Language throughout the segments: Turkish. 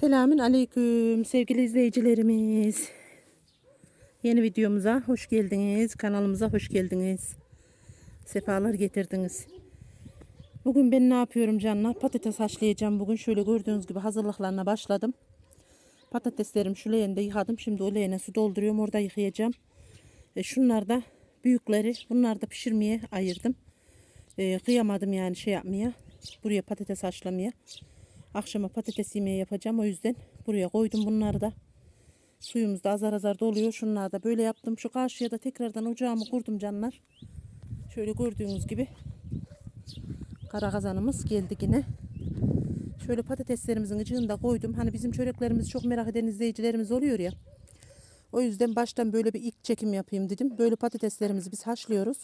Selamün aleyküm sevgili izleyicilerimiz. Yeni videomuza hoş geldiniz. Kanalımıza hoş geldiniz. Sefalar getirdiniz. Bugün ben ne yapıyorum canlar? Patates haşlayacağım bugün. Şöyle gördüğünüz gibi hazırlıklarına başladım. Patateslerim şu leğende yıkadım. Şimdi o leğene su dolduruyorum. Orada yıkayacağım. E, şunlar da büyükleri. Bunlar da pişirmeye ayırdım. E, kıyamadım yani şey yapmaya. Buraya patates haşlamaya. Akşama patates yemeği yapacağım. O yüzden buraya koydum bunları da. Suyumuz da azar azar doluyor. Şunları da böyle yaptım. Şu karşıya da tekrardan ocağımı kurdum canlar. Şöyle gördüğünüz gibi kara kazanımız geldi yine. Şöyle patateslerimizin içini de koydum. Hani bizim çöreklerimizi çok merak eden izleyicilerimiz oluyor ya. O yüzden baştan böyle bir ilk çekim yapayım dedim. Böyle patateslerimizi biz haşlıyoruz.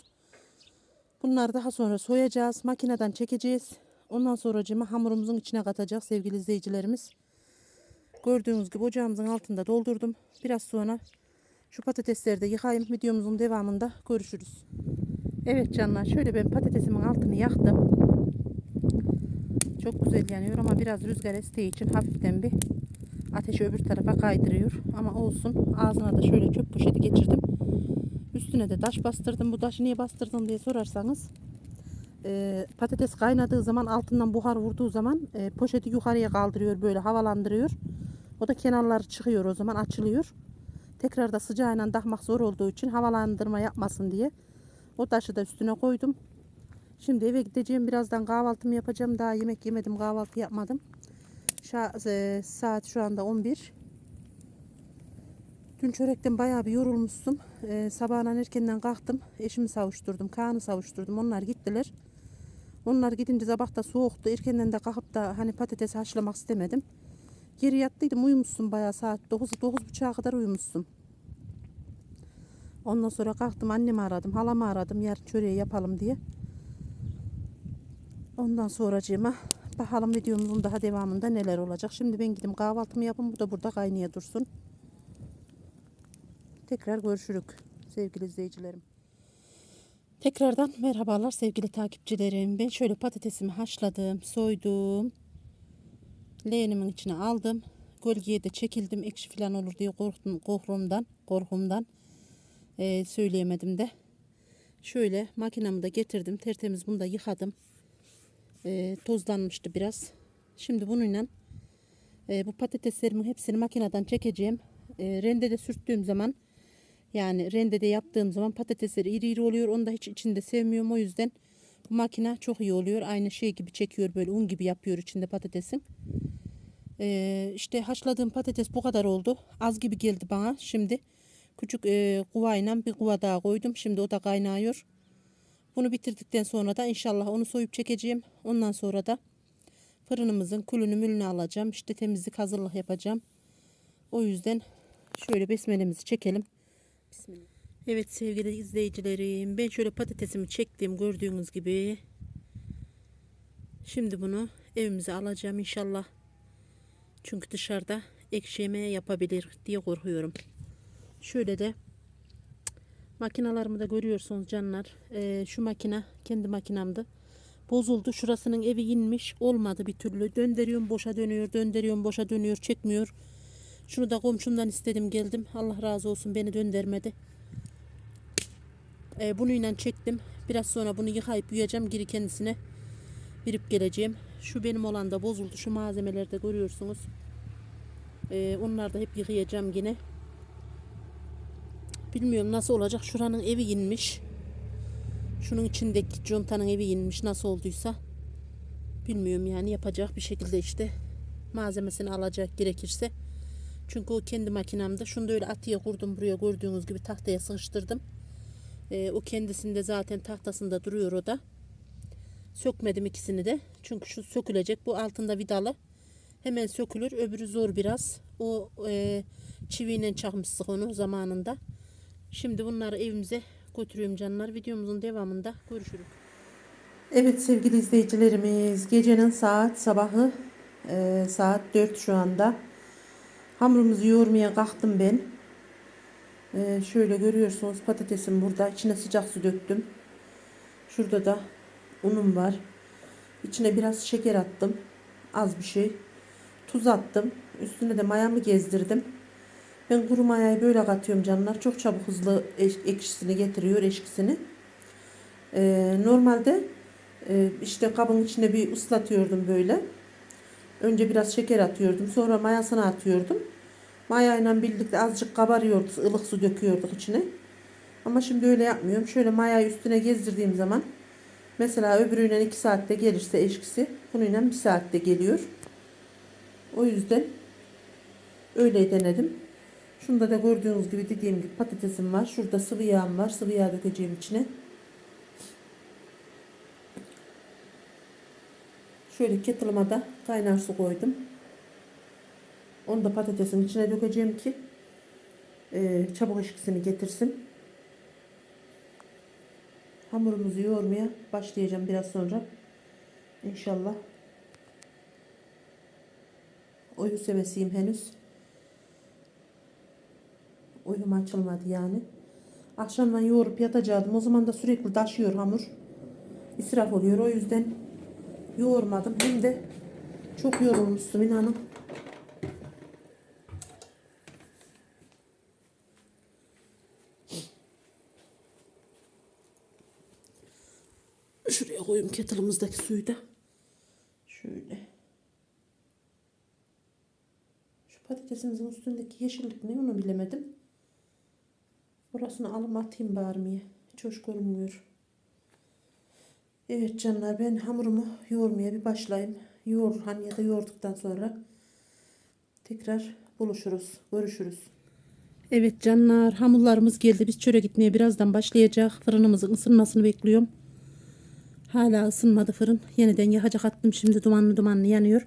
Bunları daha sonra soyacağız. Makineden çekeceğiz. Ondan sonra cima hamurumuzun içine katacak sevgili izleyicilerimiz. Gördüğünüz gibi ocağımızın altında doldurdum. Biraz sonra şu patatesleri de yıkayayım. Videomuzun devamında görüşürüz. Evet canlar şöyle ben patatesimin altını yaktım. Çok güzel yanıyor ama biraz rüzgar estiği için hafiften bir ateşi öbür tarafa kaydırıyor. Ama olsun ağzına da şöyle çöp poşeti geçirdim. Üstüne de taş bastırdım. Bu taşı niye bastırdın diye sorarsanız e, patates kaynadığı zaman altından buhar vurduğu zaman e, poşeti yukarıya kaldırıyor böyle havalandırıyor. O da kenarları çıkıyor o zaman açılıyor. Tekrar da sıcağıyla dahmak zor olduğu için havalandırma yapmasın diye o taşı da üstüne koydum. Şimdi eve gideceğim birazdan kahvaltımı yapacağım. Daha yemek yemedim kahvaltı yapmadım. Şa- e, saat şu anda 11. Dün çörekten bayağı bir yorulmuştum. Ee, sabahından erkenden kalktım. Eşimi savuşturdum. Kaan'ı savuşturdum. Onlar gittiler. Onlar gidince sabah da soğuktu. Erkenden de kalkıp da hani patates haşlamak istemedim. Geri yattıydım. Uyumuşsun bayağı saat 9 9.30'a kadar uyumuşsun. Ondan sonra kalktım annemi aradım. Halamı aradım. Yarın çöreği yapalım diye. Ondan sonracığıma bakalım videomuzun daha devamında neler olacak. Şimdi ben gidip kahvaltımı yapın. Bu da burada kaynaya dursun. Tekrar görüşürük sevgili izleyicilerim. Tekrardan merhabalar sevgili takipçilerim. Ben şöyle patatesimi haşladım, soydum. Leğenimin içine aldım. Gölgeye de çekildim. Ekşi falan olur diye korktum, korkumdan, korkumdan ee, söyleyemedim de. Şöyle makinamı da getirdim. Tertemiz bunu da yıkadım. Ee, tozlanmıştı biraz. Şimdi bununla e, bu patateslerimin hepsini makineden çekeceğim. E, rendede sürttüğüm zaman yani rendede yaptığım zaman patatesleri iri iri oluyor. Onu da hiç içinde sevmiyorum. O yüzden bu makine çok iyi oluyor. Aynı şey gibi çekiyor böyle un gibi yapıyor içinde patatesin. Ee, işte haşladığım patates bu kadar oldu. Az gibi geldi bana. Şimdi küçük e, kuvayla bir kuva daha koydum. Şimdi o da kaynıyor. Bunu bitirdikten sonra da inşallah onu soyup çekeceğim. Ondan sonra da fırınımızın külünü mülünü alacağım. İşte temizlik hazırlık yapacağım. O yüzden şöyle besmelemizi çekelim. Bismillah. Evet sevgili izleyicilerim ben şöyle patatesimi çektim gördüğünüz gibi. Şimdi bunu evimize alacağım inşallah. Çünkü dışarıda ekşi yemeği yapabilir diye korkuyorum. Şöyle de makinalarımı da görüyorsunuz canlar. Ee, şu makine kendi makinamdı. Bozuldu. Şurasının evi inmiş. Olmadı bir türlü. Döndürüyorum boşa dönüyor. Döndürüyorum boşa dönüyor. Çekmiyor. Şunu da komşumdan istedim geldim. Allah razı olsun beni döndürmedi. Ee, bununla çektim. Biraz sonra bunu yıkayıp yuyacağım. Geri kendisine verip geleceğim. Şu benim olan da bozuldu. Şu malzemeleri de görüyorsunuz. Ee, onları da hep yıkayacağım yine. Bilmiyorum nasıl olacak. Şuranın evi inmiş. Şunun içindeki contanın evi inmiş. Nasıl olduysa. Bilmiyorum yani yapacak bir şekilde işte malzemesini alacak gerekirse. Çünkü o kendi makinamda. Şunu da öyle atıya kurdum buraya gördüğünüz gibi tahtaya sıkıştırdım. Ee, o kendisinde zaten tahtasında duruyor o da. Sökmedim ikisini de. Çünkü şu sökülecek. Bu altında vidalı. Hemen sökülür. Öbürü zor biraz. O e, çiviyle çakmıştık onu zamanında. Şimdi bunları evimize götürüyorum canlar. Videomuzun devamında görüşürüz. Evet sevgili izleyicilerimiz gecenin saat sabahı e, saat 4 şu anda. Hamurumuzu yoğurmaya kalktım ben. Ee, şöyle görüyorsunuz patatesim burada. İçine sıcak su döktüm. Şurada da unum var. İçine biraz şeker attım. Az bir şey. Tuz attım. Üstüne de mayamı gezdirdim. Ben kuru mayayı böyle katıyorum canlar. Çok çabuk hızlı ekşisini getiriyor, eşkisini. Ee, normalde e, işte kabın içine bir ıslatıyordum böyle. Önce biraz şeker atıyordum. Sonra mayasını atıyordum. Mayayla birlikte azıcık kabarıyordu. ılık su döküyorduk içine. Ama şimdi öyle yapmıyorum. Şöyle mayayı üstüne gezdirdiğim zaman mesela öbürüyle 2 saatte gelirse eşkisi bununla 1 saatte geliyor. O yüzden öyle denedim. Şunda da gördüğünüz gibi dediğim gibi patatesim var. Şurada sıvı yağım var. Sıvı yağ dökeceğim içine. Şöyle kettle'ıma da kaynar su koydum. Onu da patatesin içine dökeceğim ki e, çabuk eşkisini getirsin. Hamurumuzu yoğurmaya başlayacağım biraz sonra. İnşallah. Oyu sevesiyim henüz. Oyum açılmadı yani. Akşamdan yoğurup yatacaktım. O zaman da sürekli taşıyor hamur. İsraf oluyor. O yüzden yoğurmadım. Hem de çok yorulmuştum inanın. Şuraya koyayım kettle'ımızdaki suyu da. Şöyle. Şu patatesimizin üstündeki yeşillik ne onu bilemedim. Burasını alıp atayım bari Hiç hoş görünmüyor. Evet canlar ben hamurumu yoğurmaya bir başlayayım. Yoğur hani ya da yoğurduktan sonra tekrar buluşuruz, görüşürüz. Evet canlar hamurlarımız geldi. Biz çöre gitmeye birazdan başlayacak. Fırınımızın ısınmasını bekliyorum. Hala ısınmadı fırın. Yeniden yakacak attım şimdi dumanlı dumanlı yanıyor.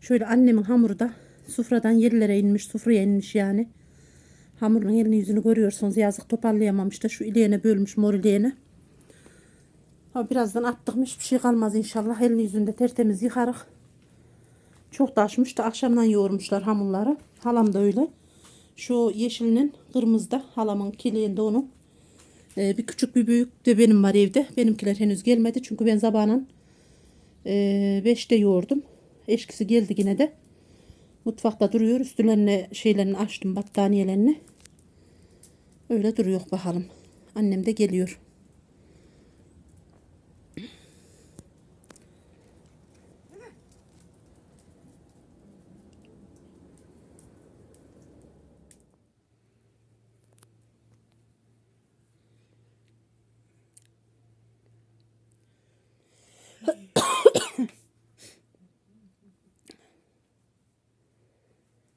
Şöyle annemin hamuru da sufradan yerlere inmiş, sufraya inmiş yani. Hamurun elini yüzünü görüyorsunuz. Yazık toparlayamamış da şu ileğine bölmüş mor ileğine. Birazdan attık mı hiçbir şey kalmaz inşallah. Elini yüzünde tertemiz yıkarık. Çok taşmış da akşamdan yoğurmuşlar hamurları. Halam da öyle. Şu yeşilinin kırmızıda halamın kiliğinde onun. Ee, bir küçük bir büyük de benim var evde. Benimkiler henüz gelmedi. Çünkü ben sabahın e, beşte yoğurdum. Eşkisi geldi yine de. Mutfakta duruyor. Üstlerine şeylerini açtım battaniyelerini. Öyle duruyor bakalım. Annem de geliyor.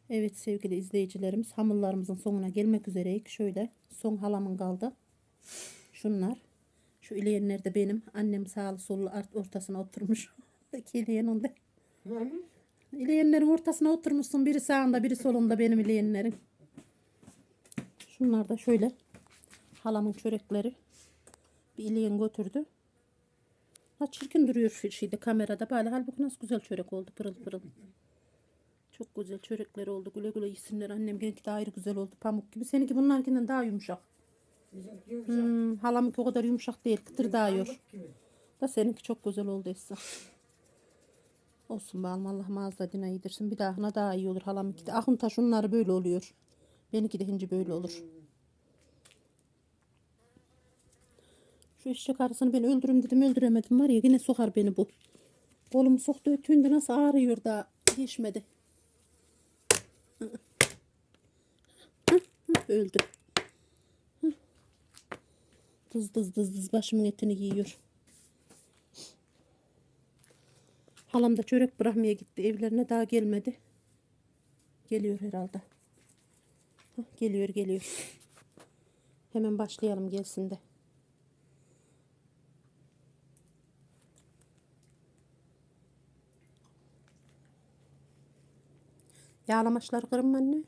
Evet sevgili izleyicilerimiz hamurlarımızın sonuna gelmek üzereyik. Şöyle son halamın kaldı. Şunlar. Şu ileyenler de benim. Annem sağlı sollu art ortasına oturmuş. İleyen onda. İleyenlerin ortasına oturmuşsun. Biri sağında biri solunda benim ileyenlerin. Şunlar da şöyle. Halamın çörekleri. Bir ileyen götürdü. Ha çirkin duruyor şeyde kamerada. Böyle halbuki nasıl güzel çörek oldu pırıl pırıl. Çok güzel çörekler oldu. Güle güle yesinler. Annem benimki de ayrı güzel oldu. Pamuk gibi. Seninki bunlarkinden daha yumuşak. Bizimki yumuşak Hmm, halamınki o kadar yumuşak değil. Kıtır dağıyor. pamuk gibi. Da seninki çok güzel oldu Esra. Olsun bakalım Allah mağaza dine yedirsin. Bir dahına daha iyi olur halamınki de. Ahın taş onları böyle oluyor. Benimki de hinci böyle olur. Şu eşek arısını ben öldürürüm dedim öldüremedim var ya yine sokar beni bu. Kolumu soktu ötüğünde nasıl ağrıyor da geçmedi. Öldü. Dız dız dız dız başımın etini yiyor. Halam da çörek bırakmaya gitti. Evlerine daha gelmedi. Geliyor herhalde. Geliyor geliyor. Hemen başlayalım gelsin de. Yağlamaçları kırın mı anne?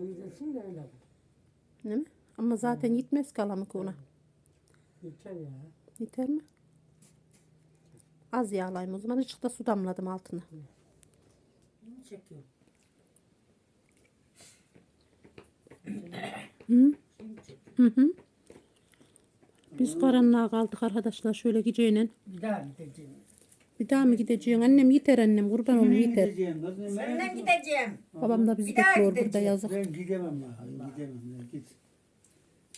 Öldürsün de öyle. Değil mi? Ama zaten gitmez kalamık ona. Yeter ya. Yeter mi? Az yağlayayım o zaman. Azıcık da su damladım altına. Çekiyor. Hı hı. Biz karanlığa kaldık arkadaşlar şöyle geceyle. Bir daha gideceğim. Bir daha mı gideceksin? Annem yeter annem kurban olayım yeter. Gideceğim. Seninle Ben, gideceğim. Babam da bizi Bir daha bekliyor burada gideceğiz. yazık. ben gidemem ha. Gidemem. ya, Git.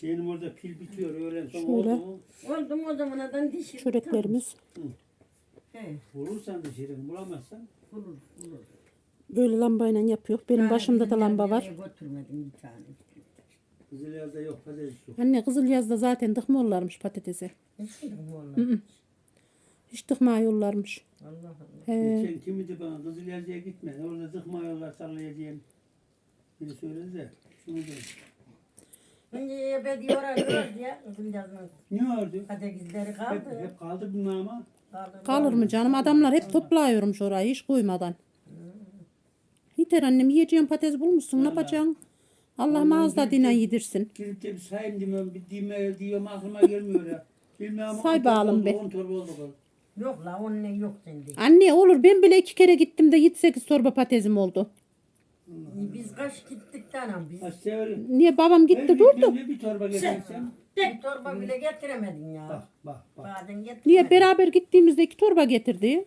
Benim orada pil bitiyor. Öğlen sonra Şöyle. oldu mu? Oldum o zaman adam dişi. Çöreklerimiz. He. Bulursan dışarı bulamazsan. Bulur, bulur. Böyle lambayla yapıyor. Benim başımda da lamba var. Götürmedim bir tane. Kızılyaz'da yok patates yok. Anne Kızıl yazda zaten dıkma yollarmış patatese. Mi onlar? Hiç dıkma yollarmış. Allah Allah. He. Geçen kimidi bana Kızılyaz'da gitme. Orada dıkma yollar sallayacağım. Biri söyledi de. Şunu da. Önce ebedi oraya ya. Kızım yazmaz. Ne oldu? Patatesleri Hep, kaldı. hep kaldı bunlar ama. Kaldı. Kalır mı canım? Adamlar hep topluyormuş orayı hiç koymadan. Yeter annem yiyeceğin patates bulmuşsun ne yapacaksın? Allah mağazda dinen yedirsin. Gidip de bir sayayım diyorum. Bir dime diyorum aklıma gelmiyor ya. Bilmiyorum ama Say on torba bakalım oldu, be. On torba oldu kız. Yok la onun ne yok sende. Anne olur ben bile iki kere gittim de 7-8 torba patatesim oldu. Biz kaç gittik de anam biz. Severim. Niye babam gitti Ben durdu. de bir torba getirsem. Bir torba bile getiremedin ya. Bak bak bak. Bazen getirmedin. Niye beraber gittiğimizde iki torba getirdi.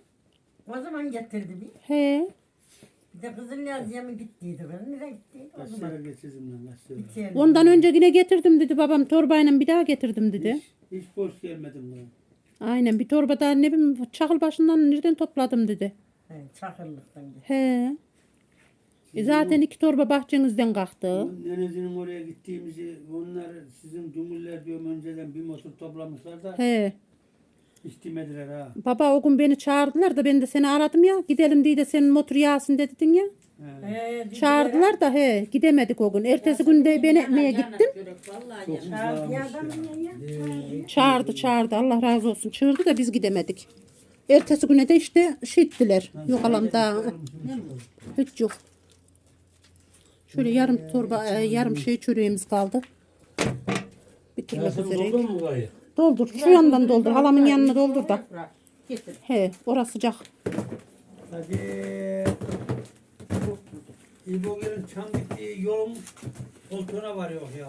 O zaman getirdi bir. He. Bir de kızın Yazı'ya mı gittiydi? Ben nereye gittiydi? O zaman kaç sefer. bitiyor. Ondan önce yine getirdim dedi babam torbayla bir daha getirdim dedi. Hiç, hiç boş gelmedim lan. Aynen bir torba daha ne bileyim çakıl başından nereden topladım dedi. He, çakırlıktan. He. E zaten iki torba bahçenizden kalktı. Nenezinin oraya gittiğimizi onlar sizin cumhurlar diyorum önceden bir motor toplamışlar da He. İstemediler ha. Baba o gün beni çağırdılar da ben de seni aradım ya. Gidelim diye de senin motor yağsın dedin ya. He. Çağırdılar da he gidemedik o gün. Ertesi gün de ben ekmeğe gittim. Çok Çağırdı uzağmış ya. Çağırdı çağırdı Allah razı olsun. Çağırdı da biz gidemedik. Ertesi güne de işte şittiler. Yok alam da hiç yok. Şöyle yarım torba e, yarım şey çöreğimiz kaldı. Bitirmek üzereyiz. mu burayı? Doldur. Şu yandan doldur. Halamın yanına doldur da. Getir. He orası sıcak. Hadi. İbogel'in çam gittiği yolun koltuğuna varıyor ya.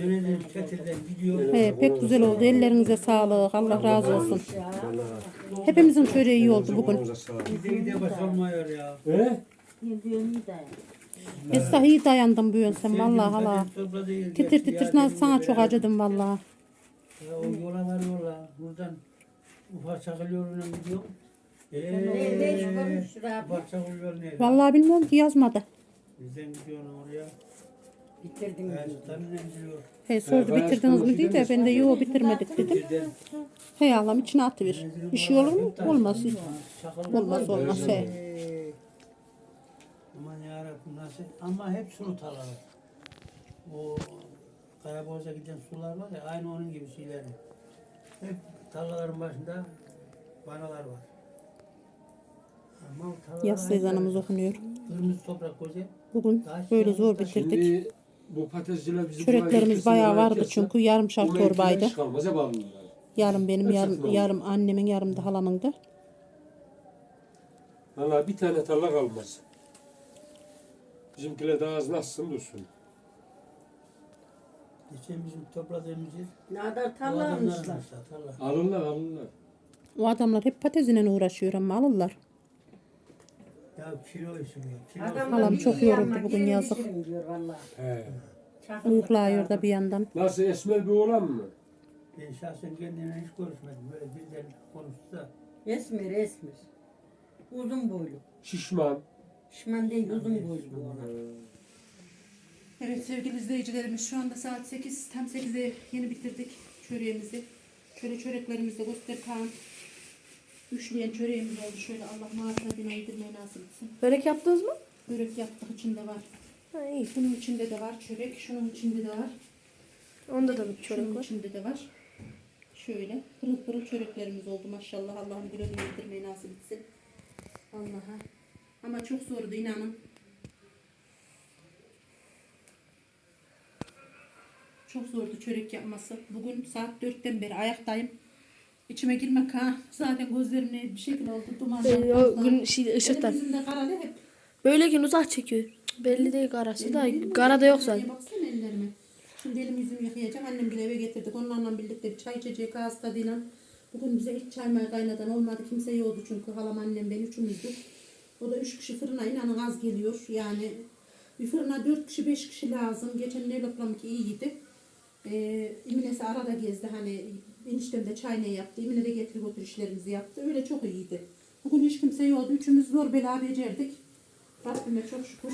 Nenezin çetirden gidiyor. He pek güzel oldu. Ellerinize sağlık. Allah razı olsun. Hepimizin çöreği iyi oldu bugün. Gide gide baş olmuyor ya. He? Esra iyi dayandım bu yöntem vallahi hala. Titir titir sana, sana de çok acıdım vallahi. Ya o yola varıyorlar. Buradan ufak çakıl yoluna gidiyor. Ne, ne iş Eee ufak çakıl yolu ne? Vallahi bilmiyorum ki yazmadı. Bizden gidiyorsun oraya. Bitirdim. He sordu bitirdiniz mi diye de ben de yo bitirmedik dedim. He Allah'ım içine atıver. Bir şey olur mu? Olmaz. Olmaz olmaz he. Aman yarabbim nasıl? Ama hep sulu tarlalar. O Karaboğaz'a giden sular var ya aynı onun gibi şeyler. Hep tarlaların başında banalar var. Ama tarlalar Yaz sezonumuz okunuyor. Kırmızı toprak koca. Bugün böyle zor bitirdik. Şimdi bu patatesçiler bizim Çöreklerimiz bayağı vardı çünkü yarımşar torbaydı. Çıkarmaz hep alınırlar. Yarım benim, yarım, yarım annemin, yarım da halamın da. Valla bir tane tarla kalmaz. Bizimkiler daha az nasılsın dursun. Geçen bizim topladığımız yer. Ne kadar bu tarla adamların almışlar. işte, tarla. Alırlar alırlar. O adamlar hep patatesine uğraşıyor ama alırlar. Ya kilo bu ya. Kilo. Adam Halam çok yoruldu bugün yazık. He. Uyukluyor da bir yandan. Nasıl esmer bir oğlan mı? Ben şahsen kendimle hiç görüşmedim. Böyle birden konuşsa. Esmer esmer. Uzun boylu. Şişman. Şişman değil uzun boylu bu ona. Evet sevgili izleyicilerimiz şu anda saat 8 tam 8'e yeni bitirdik çöreğimizi. Şöyle çöreklerimizi göster Kaan. Üçleyen çöreğimiz oldu. Şöyle Allah maaşına bina yedirmeyi nasip etsin. Börek yaptınız mı? Börek yaptık içinde var. Ha, iyi. Bunun içinde de var çörek. Şunun içinde de var. Onda da bir çörek Şunun var. içinde de var. Şöyle pırıl pırıl çöreklerimiz oldu maşallah. Allah'ım güle güle yedirmeyi nasip etsin. Allah'a. Ama çok zordu inanın. Çok zordu çörek yapması. Bugün saat 4'ten beri ayaktayım. İçime girmek ha. Zaten gözlerimle bir şekil oldu. Dumandan. Ee, o gün şey, ışıktan. De karalı hep. Böyle gün uzak çekiyor. Belli değil karası da. Kara da yok zaten. Baksana ellerime. Şimdi elimi yüzümü yıkayacağım. Annem bile eve getirdik. Onlarla birlikte bir çay içecek ağız tadıyla. Bugün bize ilk çay may kaynadan olmadı. Kimse yoktu çünkü halam annem ben üçümüzdük. O da üç kişi fırına inanın az geliyor. Yani bir fırına dört kişi beş kişi lazım. Geçen Leyla ki iyiydi. Ee, İminesi arada gezdi hani eniştem de çay ne yaptı. İmine de getir götür işlerimizi yaptı. Öyle çok iyiydi. Bugün hiç kimse yoktu. Üçümüz zor bela becerdik. Rabbime çok şükür.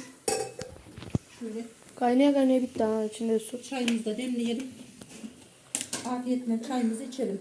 Şöyle Kaynaya kaynaya bitti ha içinde su. çayımızı da demleyelim. Afiyetle çayımızı içelim.